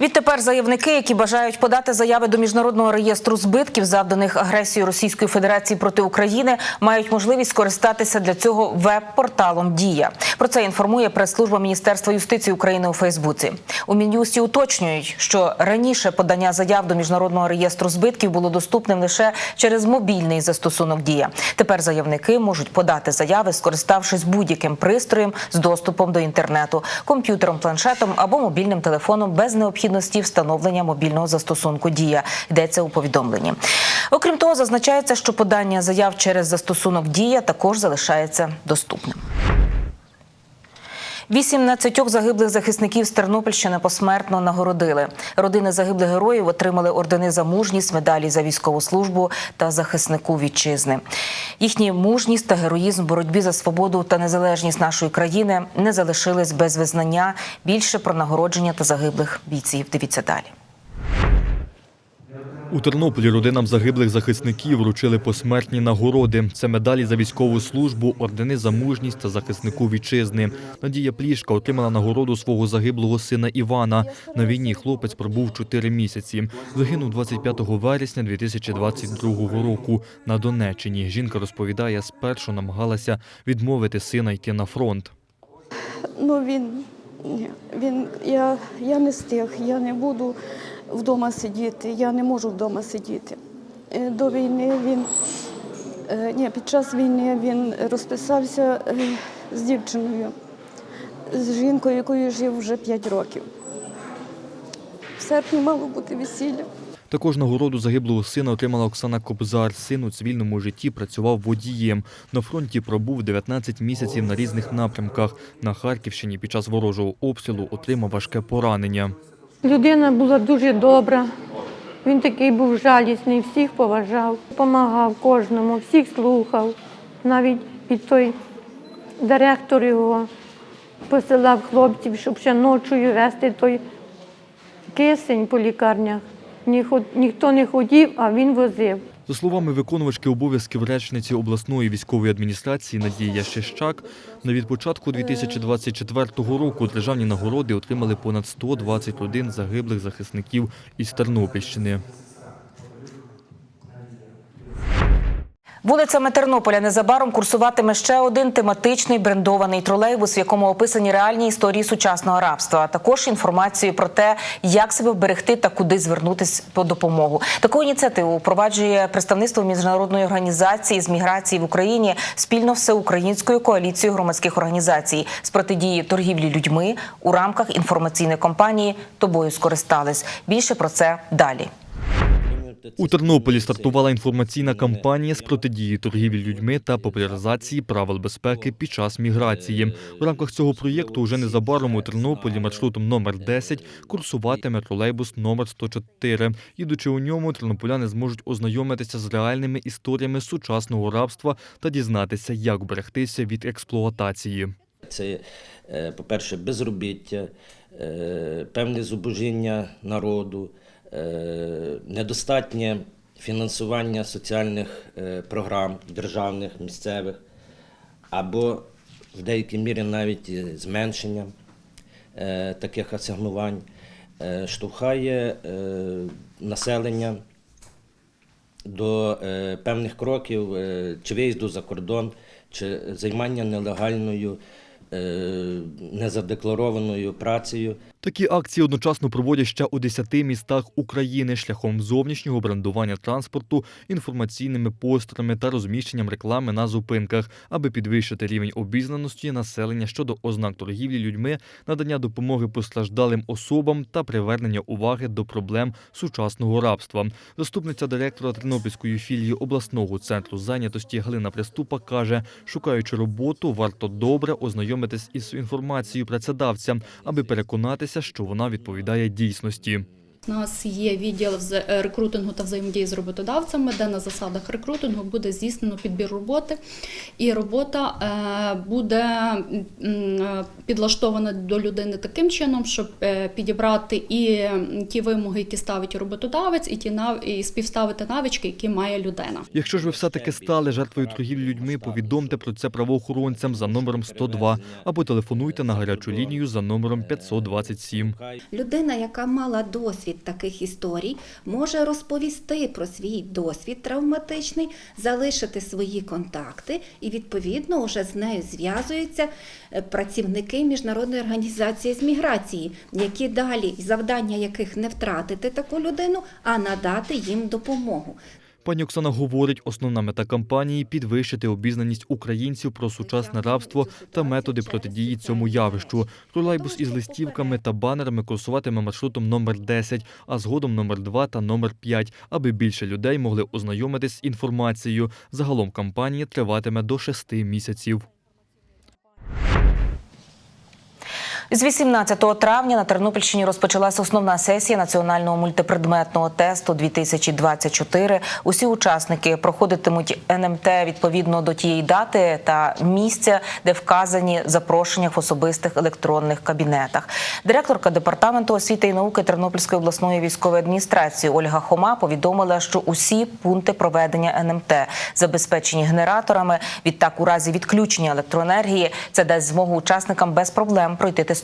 Відтепер заявники, які бажають подати заяви до міжнародного реєстру збитків, завданих агресією Російської Федерації проти України, мають можливість скористатися для цього веб-порталом Дія. Про це інформує прес-служба Міністерства юстиції України у Фейсбуці. У Мін'юсті уточнюють, що раніше подання заяв до міжнародного реєстру збитків було доступним лише через мобільний застосунок Дія. Тепер заявники можуть подати заяви, скориставшись будь-яким пристроєм з доступом до інтернету, комп'ютером, планшетом або мобільним телефоном без необхідності встановлення мобільного застосунку Дія. Йдеться у повідомленні. Окрім того, зазначається, що подання заяв через застосунок Дія також залишається доступним. 18 загиблих захисників з Тернопільщини посмертно нагородили. Родини загиблих героїв отримали ордени за мужність, медалі за військову службу та захиснику вітчизни. Їхні мужність та героїзм в боротьбі за свободу та незалежність нашої країни не залишились без визнання. Більше про нагородження та загиблих бійців. Дивіться далі. У Тернополі родинам загиблих захисників вручили посмертні нагороди. Це медалі за військову службу, ордени за мужність та захиснику вітчизни. Надія Плішка отримала нагороду свого загиблого сина Івана. На війні хлопець пробув 4 місяці. Загинув 25 вересня 2022 року на Донеччині. Жінка розповідає, спершу намагалася відмовити сина йти на фронт. Ну він, він я, я не стиг, я не буду вдома сидіти, я не можу вдома сидіти. Е, До війни він, е, ні, під час війни він розписався е, з дівчиною, з жінкою, якою жив вже 5 років. В серпні мало бути весілля. Також нагороду загиблого сина отримала Оксана Кобзар. Син у цивільному житті працював водієм. На фронті пробув 19 місяців на різних напрямках. На Харківщині під час ворожого обстрілу отримав важке поранення. Людина була дуже добра. Він такий був жалісний, всіх поважав, допомагав кожному, всіх слухав. Навіть під той директор його посилав хлопців, щоб ще ночою вести той кисень по лікарнях. Ніхто не ходів, а він возив. За словами виконувачки обов'язків речниці обласної військової адміністрації Надії Ящищак, на від початку 2024 року державні нагороди отримали понад 120 родин загиблих захисників із Тернопільщини. Вулицями Тернополя незабаром курсуватиме ще один тематичний брендований тролейбус, в якому описані реальні історії сучасного рабства, а також інформацію про те, як себе вберегти та куди звернутися по допомогу. Таку ініціативу впроваджує представництво міжнародної організації з міграції в Україні спільно всеукраїнською коаліцією громадських організацій з протидії торгівлі людьми у рамках інформаційної кампанії Тобою скористались. Більше про це далі. У Тернополі стартувала інформаційна кампанія з протидії торгівлі людьми та популяризації правил безпеки під час міграції. В рамках цього проєкту уже незабаром у Тернополі маршрутом номер 10 курсуватиме тролейбус номер 104. Їдучи у ньому, тернополяни зможуть ознайомитися з реальними історіями сучасного рабства та дізнатися, як берегтися від експлуатації. Це, е, по-перше, безробіття, е, певне зубожіння народу, е, недостатнє фінансування соціальних е, програм державних, місцевих, або в деякій мірі навіть зменшення е, таких асигнувань, е, штовхає е, населення до е, певних кроків е, чи виїзду за кордон, чи займання нелегальною, е, незадекларованою працею. Такі акції одночасно проводять ще у 10 містах України шляхом зовнішнього брендування транспорту, інформаційними постерами та розміщенням реклами на зупинках, аби підвищити рівень обізнаності населення щодо ознак торгівлі людьми, надання допомоги постраждалим особам та привернення уваги до проблем сучасного рабства. Заступниця директора Тернопільської філії обласного центру зайнятості Галина Приступа каже, шукаючи роботу, варто добре ознайомитись із інформацією працедавця, аби переконатися, що вона відповідає дійсності. У нас є відділ вза- е, рекрутингу та взаємодії з роботодавцями, де на засадах рекрутингу буде здійснено підбір роботи, і робота е, буде е, підлаштована до людини таким чином, щоб підібрати і ті вимоги, які ставить роботодавець, і ті нав- і співставити навички, які має людина. Якщо ж ви все-таки стали жертвою торгівлі людьми, повідомте про це правоохоронцям за номером 102 або телефонуйте на гарячу лінію за номером 527. Людина, яка мала досвід таких історій, може розповісти про свій досвід травматичний, залишити свої контакти, і відповідно вже з нею зв'язуються е, працівники міжнародної організації з міграції, які далі завдання яких не втратити таку людину, а надати їм допомогу. Пані Оксана говорить, основна мета кампанії підвищити обізнаність українців про сучасне рабство та методи протидії цьому явищу. Тролейбус із листівками та банерами курсуватиме маршрутом номер 10, а згодом номер 2 та номер 5, аби більше людей могли ознайомитись з інформацією. Загалом кампанія триватиме до шести місяців. З 18 травня на Тернопільщині розпочалася основна сесія національного мультипредметного тесту 2024. Усі учасники проходитимуть НМТ відповідно до тієї дати та місця, де вказані в запрошеннях в особистих електронних кабінетах. Директорка департаменту освіти і науки Тернопільської обласної військової адміністрації Ольга Хома повідомила, що усі пункти проведення НМТ забезпечені генераторами. Відтак, у разі відключення електроенергії, це дасть змогу учасникам без проблем пройти тестування.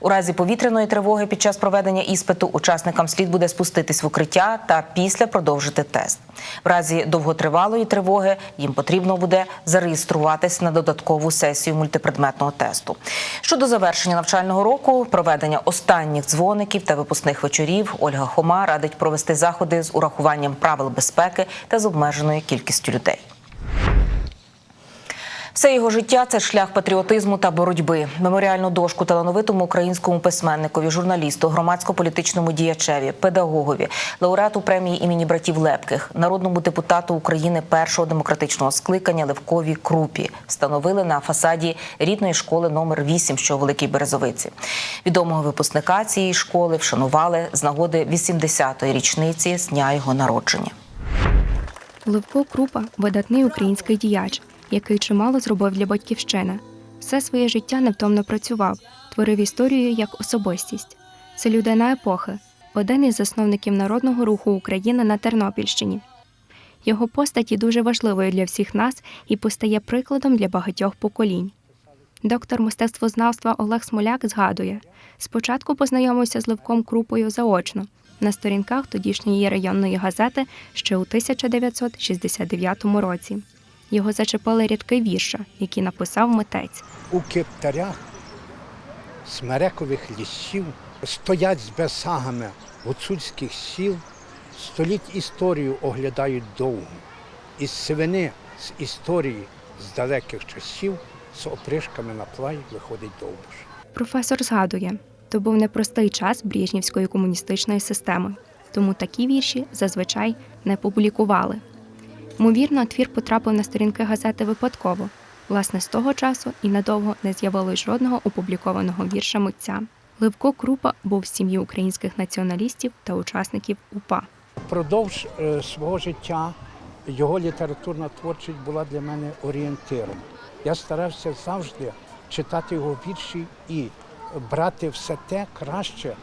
У разі повітряної тривоги під час проведення іспиту учасникам слід буде спуститись в укриття та після продовжити тест. В разі довготривалої тривоги їм потрібно буде зареєструватись на додаткову сесію мультипредметного тесту. Щодо завершення навчального року, проведення останніх дзвоників та випускних вечорів, Ольга Хома радить провести заходи з урахуванням правил безпеки та з обмеженою кількістю людей. Все його життя це шлях патріотизму та боротьби. Меморіальну дошку талановитому українському письменникові, журналісту, громадсько-політичному діячеві, педагогові, лауреату премії імені братів Лепких, народному депутату України першого демократичного скликання Левкові Крупі встановили на фасаді рідної школи номер 8, що у Великій Березовиці. Відомого випускника цієї школи вшанували з нагоди 80-ї річниці з дня його народження. Левко Крупа видатний український діяч, який чимало зробив для батьківщини. Все своє життя невтомно працював, творив історію як особистість. Це людина епохи, один із засновників народного руху України на Тернопільщині. Його постать дуже важливою для всіх нас і постає прикладом для багатьох поколінь. Доктор мистецтвознавства Олег Смоляк згадує: спочатку познайомився з Левком Крупою заочно на сторінках тодішньої районної газети ще у 1969 році. Його зачепили рядки вірша, які написав митець. у кептарях смерекових лісів стоять з бесагами гуцульських сіл, століть історію оглядають довго. Із сивини, з історії, з далеких часів, з опришками на плай виходить довбуш. Професор згадує, то був непростий час брежнівської комуністичної системи, тому такі вірші зазвичай не публікували. Ймовірно, твір потрапив на сторінки газети випадково. Власне, з того часу і надовго не з'явилось жодного опублікованого вірша митця. Левко Крупа був з сім'ї українських націоналістів та учасників УПА. Впродовж е, свого життя його літературна творчість була для мене орієнтиром. Я старався завжди читати його вірші і брати все те краще,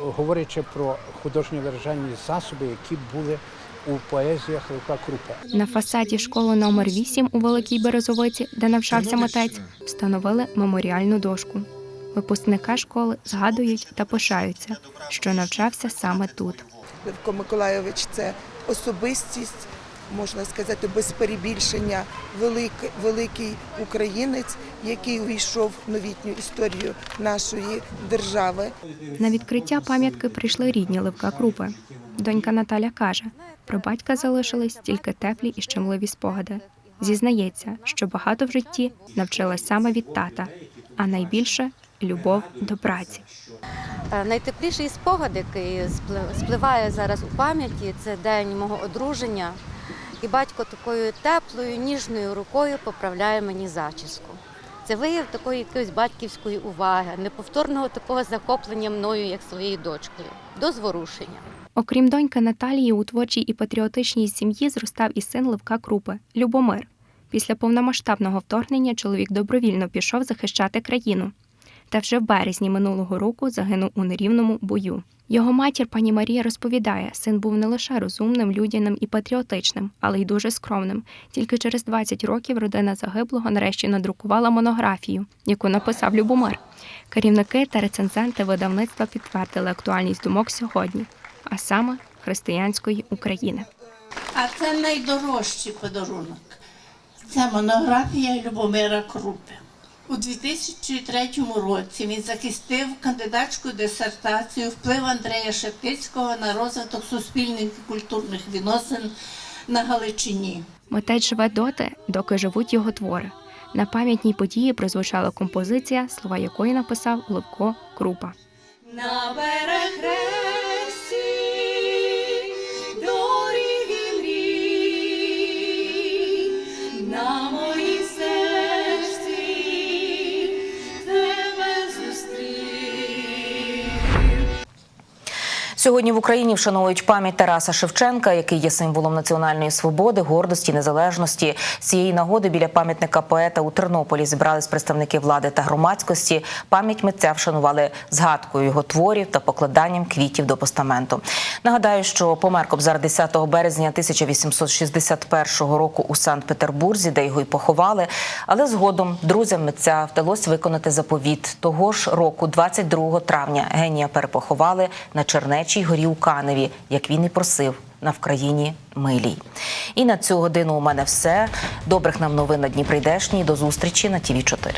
говорячи про художньо виражальні засоби, які були у поезіях Рука Крупа. На фасаді школи номер 8 у Великій Березовиці, де навчався митець, встановили меморіальну дошку. Випускника школи згадують та пишаються, що навчався саме тут. Левко Миколайович це особистість, можна сказати, без перебільшення, велик, великий українець, який увійшов в новітню історію нашої держави. На відкриття пам'ятки прийшли рідні Левка Крупи. Донька Наталя каже, про батька залишились тільки теплі і щемливі спогади. Зізнається, що багато в житті навчилась саме від тата, а найбільше любов до праці. Е, Найтепліший спогад, який спливає зараз у пам'яті, це день мого одруження. І батько такою теплою, ніжною рукою поправляє мені зачіску. Це вияв такої якоїсь батьківської уваги, неповторного такого захоплення мною, як своєю дочкою, до зворушення. Окрім доньки Наталії, у творчій і патріотичній сім'ї зростав і син Левка Крупи Любомир. Після повномасштабного вторгнення чоловік добровільно пішов захищати країну. Та вже в березні минулого року загинув у нерівному бою. Його матір пані Марія розповідає, син був не лише розумним, людяним і патріотичним, але й дуже скромним. Тільки через 20 років родина загиблого нарешті надрукувала монографію, яку написав Любомир. Керівники та рецензенти видавництва підтвердили актуальність думок сьогодні, а саме християнської України. А це найдорожчий подарунок. Це монографія Любомира Крупи. У 2003 році він захистив кандидатську дисертацію вплив Андрея Шептицького на розвиток суспільних і культурних відносин на Галичині. Митець живе доти, доки живуть його твори. На пам'ятній події прозвучала композиція, слова якої написав Левко Крупа. На берег Сьогодні в Україні вшановують пам'ять Тараса Шевченка, який є символом національної свободи, гордості, незалежності. З цієї нагоди біля пам'ятника поета у Тернополі зібрались представники влади та громадськості. Пам'ять митця вшанували згадкою його творів та покладанням квітів до постаменту. Нагадаю, що помер Кобзар 10 березня 1861 року у Санкт-Петербурзі, де його й поховали. Але згодом друзям митця вдалося виконати заповіт. Того ж року, 22 травня, генія перепоховали на Чернечій горі у Каневі, як він і просив. На Вкраїні милій. І на цю годину у мене все. Добрих нам новин на дні прийдешній. До зустрічі на ТІВІ 4